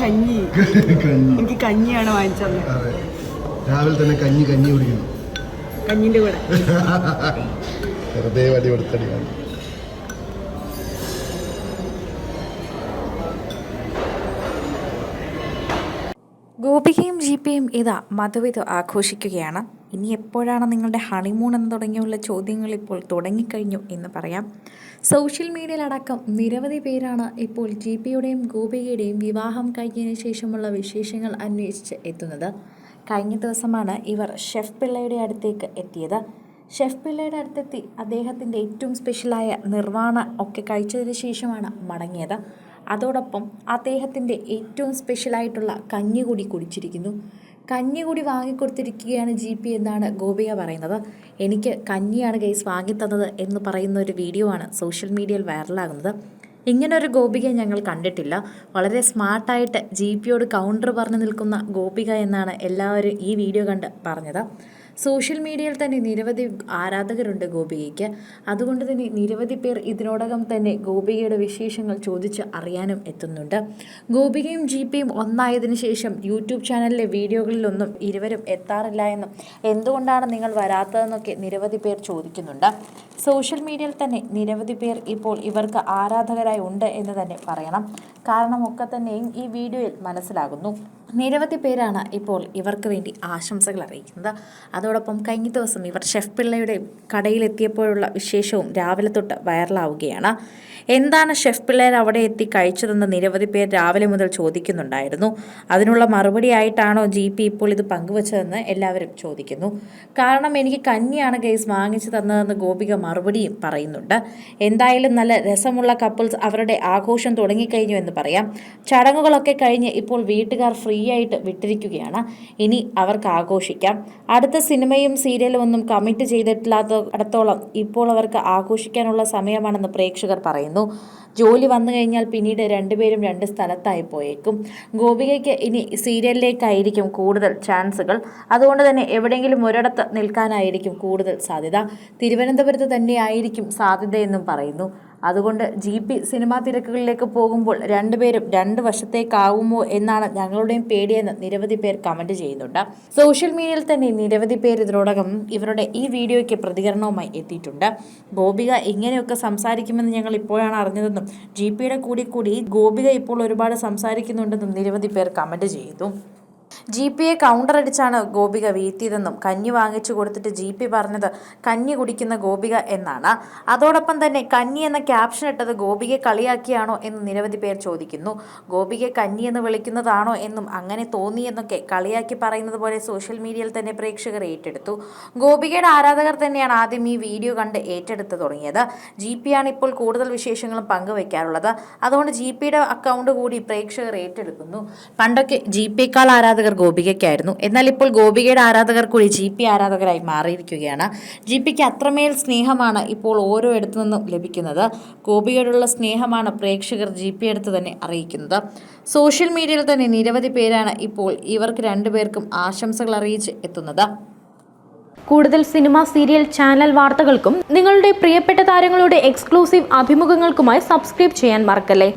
കഞ്ഞി. കഞ്ഞി. എനിക്ക് കഞ്ഞിയാണ് വാങ്ങിച്ചത്. അതെ. രാവിലെ തന്നെ കഞ്ഞി കഞ്ഞി കുടിക്കുന്നു കഞ്ഞിന്റെ കൂടെ. വെറുതെ വടി കൊടുത്തടിയാണ്. ഗോപികയും ജിപിയും ഇതാ മധുവിധ ആഘോഷിക്കുകയാണ്. ഇനി എപ്പോഴാണ് നിങ്ങളുടെ ഹണിമൂൺ എന്ന് തുടങ്ങിയുള്ള ചോദ്യങ്ങൾ ഇപ്പോൾ തുടങ്ങിക്കഴിഞ്ഞു എന്ന് പറയാം. സോഷ്യൽ മീഡിയയിലടക്കം നിരവധി പേരാണ് ഇപ്പോൾ ജി പിയുടെയും ഗോപികയുടെയും വിവാഹം കഴിഞ്ഞതിന് ശേഷമുള്ള വിശേഷങ്ങൾ അന്വേഷിച്ച് എത്തുന്നത്. കഴിഞ്ഞ ദിവസമാണ് ഇവർ ഷെഫ് പിള്ളയുടെ അടുത്തേക്ക് എത്തിയത്. ഷെഫ് പിള്ളയുടെ അടുത്തെത്തി അദ്ദേഹത്തിന്റെ ഏറ്റവും സ്പെഷ്യലായ നിർവാണ ഒക്കെ കഴിച്ചതിന് ശേഷമാണ് മടങ്ങിയത്. അതോടൊപ്പം അദ്ദേഹത്തിന്റെ ഏറ്റവും സ്പെഷ്യലായിട്ടുള്ള കഞ്ഞി കൂടി കുടിച്ചിരിക്കുന്നു. കഞ്ഞി കൂടി വാങ്ങിക്കൊടുത്തിരിക്കുകയാണ് ജി പി എന്നാണ് ഗോപിക പറയുന്നത്. എനിക്ക് കഞ്ഞിയാണ് ഗൈസ് വാങ്ങിത്തന്നത് എന്ന് പറയുന്ന ഒരു വീഡിയോ ആണ് സോഷ്യൽ മീഡിയയിൽ വൈറലാകുന്നത് ഇങ്ങനൊരു ഗോപിക ഞങ്ങൾ കണ്ടിട്ടില്ല. വളരെ സ്മാർട്ടായിട്ട് ജി പിയോട് കൗണ്ടർ പറഞ്ഞു നിൽക്കുന്ന ഗോപിക എന്നാണ് എല്ലാവരും ഈ വീഡിയോ കണ്ട് പറഞ്ഞത്. സോഷ്യൽ മീഡിയയിൽ തന്നെ നിരവധി ആരാധകരുണ്ട് ഗോപികയ്ക്ക്. അതുകൊണ്ട് തന്നെ നിരവധി പേർ ഇതിനോടകം തന്നെ ഗോപികയുടെ വിശേഷങ്ങൾ ചോദിച്ച് അറിയാനും എത്തുന്നുണ്ട്. ഗോപികയും ജി പിയും ഒന്നായതിനു ശേഷം യൂട്യൂബ് ചാനലിലെ വീഡിയോകളിലൊന്നും ഇരുവരും എത്താറില്ല എന്നും എന്തുകൊണ്ടാണ് നിങ്ങൾ വരാത്തതെന്നൊക്കെ നിരവധി പേർ ചോദിക്കുന്നുണ്ട്. സോഷ്യൽ മീഡിയയിൽ തന്നെ നിരവധി പേർ ഇപ്പോൾ ഇവർക്ക് ആരാധകരായി ഉണ്ട് എന്ന് തന്നെ പറയണം. കാരണം ഒക്കെ തന്നെയും ഈ വീഡിയോയിൽ മനസ്സിലാകുന്നു. നിരവധി പേരാണ് ഇപ്പോൾ ഇവർക്ക് വേണ്ടി ആശംസകൾ അറിയിക്കുന്നത്. അതോടൊപ്പം കഴിഞ്ഞ ദിവസം ഇവർ ഷെഫ് പിള്ളയുടെ കടയിലെത്തിയപ്പോഴുള്ള വിശേഷവും രാവിലെ തൊട്ട് വൈറലാവുകയാണ്. എന്താണ് ഷെഫ് പിള്ളേർ അവിടെ എത്തി കഴിച്ചതെന്ന് നിരവധി പേർ രാവിലെ മുതൽ ചോദിക്കുന്നുണ്ടായിരുന്നു. അതിനുള്ള മറുപടിയായിട്ടാണോ ജി പി ഇപ്പോൾ ഇത് പങ്കുവച്ചതെന്ന് എല്ലാവരും ചോദിക്കുന്നു. കാരണം എനിക്ക് കഞ്ഞിയാണ് ഗൈസ് വാങ്ങിച്ചു തന്നതെന്ന് ഗോപിക മറുപടിയും പറയുന്നുണ്ട്. എന്തായാലും നല്ല രസമുള്ള കപ്പിൾസ് അവരുടെ ആഘോഷം തുടങ്ങിക്കഴിഞ്ഞു എന്ന് പറയാം. ചടങ്ങുകളൊക്കെ കഴിഞ്ഞ് ഇപ്പോൾ വീട്ടുകാർ ഫ്രീ ആയിട്ട് വിട്ടിരിക്കുകയാണ്. ഇനി അവർക്ക് ആഘോഷിക്കാം. അടുത്ത സിനിമയും സീരിയലും ഒന്നും കമ്മിറ്റ് ചെയ്തിട്ടില്ലാത്തടത്തോളം ഇപ്പോൾ അവർക്ക് ആഘോഷിക്കാനുള്ള സമയമാണെന്ന് പ്രേക്ഷകർ പറയുന്നു. ജോലി വന്നു കഴിഞ്ഞാൽ പിന്നീട് രണ്ടുപേരും രണ്ട് സ്ഥലത്തായി പോയേക്കും. ഗോപികയ്ക്ക് ഇനി സീരിയലിലേക്കായിരിക്കും കൂടുതൽ ചാൻസുകൾ. അതുകൊണ്ട് തന്നെ എവിടെയെങ്കിലും ഒരിടത്ത് നിൽക്കാനായിരിക്കും കൂടുതൽ സാധ്യത. തിരുവനന്തപുരത്ത് തന്നെയായിരിക്കും സാധ്യതയെന്നും പറയുന്നു. അതുകൊണ്ട് ജി പി സിനിമാ തിരക്കുകളിലേക്ക് പോകുമ്പോൾ രണ്ടുപേരും രണ്ട് വശത്തേക്കാവുമോ എന്നാണ് ഞങ്ങളുടെയും പേടിയെന്ന് നിരവധി പേർ കമന്റ് ചെയ്യുന്നുണ്ട്. സോഷ്യൽ മീഡിയയിൽ തന്നെ നിരവധി പേർ ഇതിനോടകം ഇവരുടെ ഈ വീഡിയോയ്ക്ക് പ്രതികരണവുമായി എത്തിയിട്ടുണ്ട്. ഗോപിക ഇങ്ങനെയൊക്കെ സംസാരിക്കുമെന്ന് ഞങ്ങൾ ഇപ്പോഴാണ് അറിഞ്ഞതെന്നും ജി പിയുടെ കൂടി കൂടി ഗോപിക ഇപ്പോൾ ഒരുപാട് സംസാരിക്കുന്നുണ്ടെന്നും നിരവധി പേർ കമന്റ് ചെയ്യുന്നു. ജി എ കൗണ്ടർ അടിച്ചാണ് ഗോപിക വീഴ്ത്തിയതെന്നും കഞ്ഞി വാങ്ങിച്ചു കൊടുത്തിട്ട് ജി പി പറഞ്ഞത് കഞ്ഞി കുടിക്കുന്ന ഗോപിക എന്നാണ്. അതോടൊപ്പം തന്നെ കഞ്ഞി എന്ന ക്യാപ്ഷൻ ഇട്ടത് ഗോപികയെ കളിയാക്കിയാണോ എന്ന് നിരവധി പേർ ചോദിക്കുന്നു. ഗോപികയെ കഞ്ഞി എന്ന് വിളിക്കുന്നതാണോ എന്നും അങ്ങനെ തോന്നിയെന്നൊക്കെ കളിയാക്കി പറയുന്നത് പോലെ സോഷ്യൽ മീഡിയയിൽ തന്നെ പ്രേക്ഷകർ ഏറ്റെടുത്തു. ഗോപികയുടെ ആരാധകർ തന്നെയാണ് ആദ്യം ഈ വീഡിയോ കണ്ട് ഏറ്റെടുത്ത് തുടങ്ങിയത്. ജി പി ആണ് ഇപ്പോൾ കൂടുതൽ വിശേഷങ്ങളും പങ്കുവയ്ക്കാറുള്ളത് അതുകൊണ്ട് ജി പിയുടെ അക്കൗണ്ട് കൂടി പ്രേക്ഷകർ ഏറ്റെടുക്കുന്നു. പണ്ടൊക്കെ ജി പിയേക്കാൾ ആരാധകർ ഗോപികയ്ക്കായിരുന്നു. എന്നാൽ ഇപ്പോൾ ഗോപികയുടെ ആരാധകർ കൂടി ജി പി ആരാധകരായി മാറിയിരിക്കുകയാണ്. ജി പിക്ക് അത്രമേൽ സ്നേഹമാണ് ഇപ്പോൾ ഓരോ ഇടത്തു നിന്നും ലഭിക്കുന്നത്. ഗോപികയോടുള്ള സ്നേഹമാണ് പ്രേക്ഷകർ ജി പി അടുത്ത് തന്നെ അറിയിക്കുന്നത്. സോഷ്യൽ മീഡിയയിൽ തന്നെ നിരവധി പേരാണ് ഇപ്പോൾ ഇവർക്ക് രണ്ടുപേർക്കും ആശംസകൾ അറിയിച്ച് എത്തുന്നത്. കൂടുതൽ സിനിമ സീരിയൽ ചാനൽ വാർത്തകൾക്കും നിങ്ങളുടെ പ്രിയപ്പെട്ട താരങ്ങളുടെ എക്സ്ക്ലൂസീവ് അഭിമുഖങ്ങൾക്കുമായി സബ്സ്ക്രൈബ് ചെയ്യാൻ മറക്കല്ലേ?